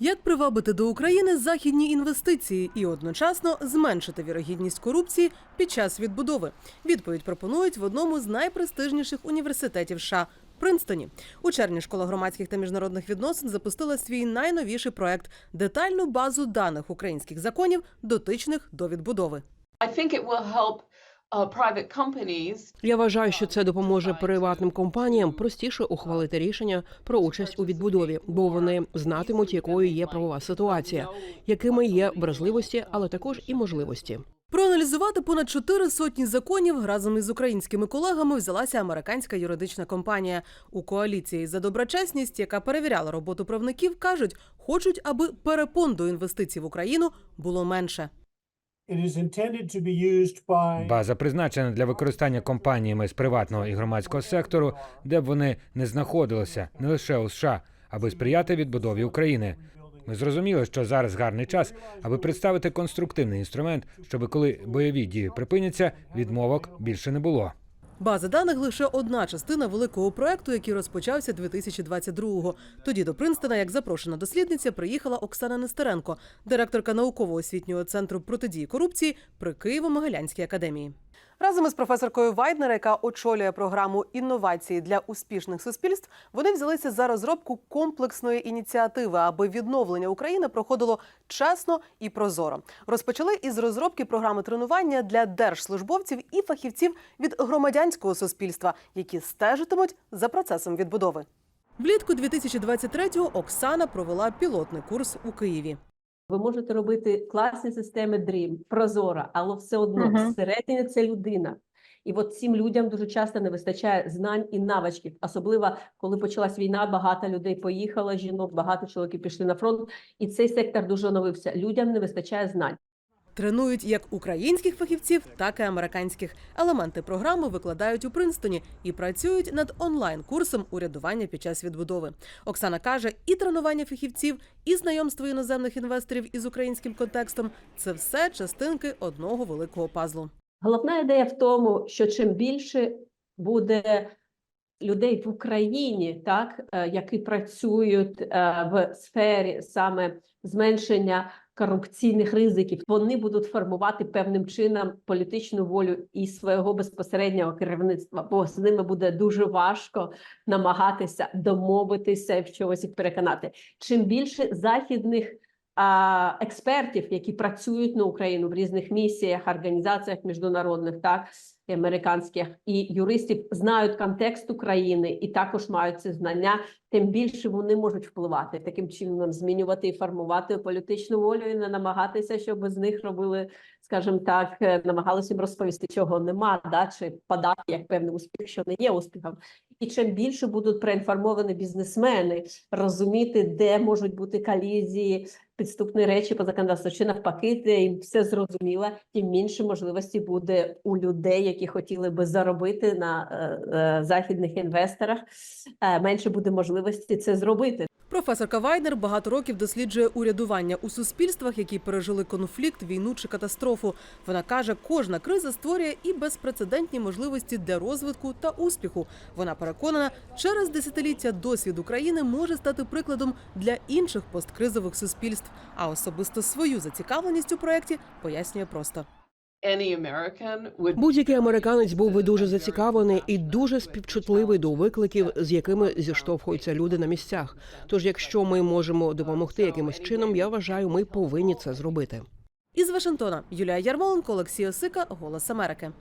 Як привабити до України західні інвестиції і одночасно зменшити вірогідність корупції під час відбудови? Відповідь пропонують в одному з найпрестижніших університетів США – Принстоні. У червні школа громадських та міжнародних відносин запустила свій найновіший проект детальну базу даних українських законів, дотичних до відбудови. I think Я вважаю, що це допоможе приватним компаніям простіше ухвалити рішення про участь у відбудові, бо вони знатимуть, якою є правова ситуація, якими є вразливості, але також і можливості. Проаналізувати понад чотири сотні законів разом із українськими колегами взялася американська юридична компанія. У коаліції за доброчесність, яка перевіряла роботу правників, кажуть, хочуть, аби перепон до інвестицій в Україну було менше. База призначена для використання компаніями з приватного і громадського сектору, де б вони не знаходилися, не лише у США, аби сприяти відбудові України. Ми зрозуміли, що зараз гарний час, аби представити конструктивний інструмент, щоб коли бойові дії припиняться, відмовок більше не було. База даних лише одна частина великого проекту, який розпочався 2022-го. Тоді до Принстона, як запрошена дослідниця, приїхала Оксана Нестеренко, директорка науково-освітнього центру протидії корупції при Києво-Могилянській академії. Разом із професоркою Вайднер, яка очолює програму інновації для успішних суспільств, вони взялися за розробку комплексної ініціативи, аби відновлення України проходило чесно і прозоро. Розпочали із розробки програми тренування для держслужбовців і фахівців від громадянського суспільства, які стежитимуть за процесом відбудови. Влітку 2023-го Оксана провела пілотний курс у Києві. Ви можете робити класні системи DREAM, прозора, але все одно Мгм. всередині це людина. І от цим людям дуже часто не вистачає знань і навичків. Особливо коли почалась війна, багато людей поїхало, жінок, багато чоловіків пішли на фронт, і цей сектор дуже оновився. Людям не вистачає знань. Тренують як українських фахівців, так і американських. Елементи програми викладають у Принстоні і працюють над онлайн-курсом урядування під час відбудови. Оксана каже, і тренування фахівців, і знайомство іноземних інвесторів із українським контекстом це все частинки одного великого пазлу. Головна ідея в тому, що чим більше буде людей в Україні, так е, які працюють е, в сфері саме зменшення корупційних ризиків, вони будуть формувати певним чином політичну волю і свого безпосереднього керівництва, бо з ними буде дуже важко намагатися домовитися і в чогось їх переконати. Чим більше західних експертів, які працюють на Україну в різних місіях, організаціях міжнародних, так і американських, і юристів знають контекст України і також мають ці знання, тим більше вони можуть впливати таким чином, змінювати і формувати політичну волю, і не намагатися, щоб з них робили, скажімо так, е, намагалися їм розповісти, чого нема, да чи подати як певний успіх, що не є успіхом. І чим більше будуть проінформовані бізнесмени розуміти, де можуть бути колізії, підступні речі по законодавству, чи навпаки, їм все зрозуміло, тим менше можливості буде у людей, які хотіли би заробити на е, е, західних інвесторах. Е, менше буде можливості це зробити. Професорка Вайнер багато років досліджує урядування у суспільствах, які пережили конфлікт, війну чи катастрофу. Вона каже, кожна криза створює і безпрецедентні можливості для розвитку та успіху. Вона переконана, через десятиліття досвід України може стати прикладом для інших посткризових суспільств. А особисто свою зацікавленість у проєкті пояснює просто. будь-який американець був би дуже зацікавлений і дуже співчутливий до викликів, з якими зіштовхуються люди на місцях. Тож, якщо ми можемо допомогти якимось чином, я вважаю, ми повинні це зробити. Із Вашингтона Юлія Ярмоленко, Олексій Осика, Голос Америки.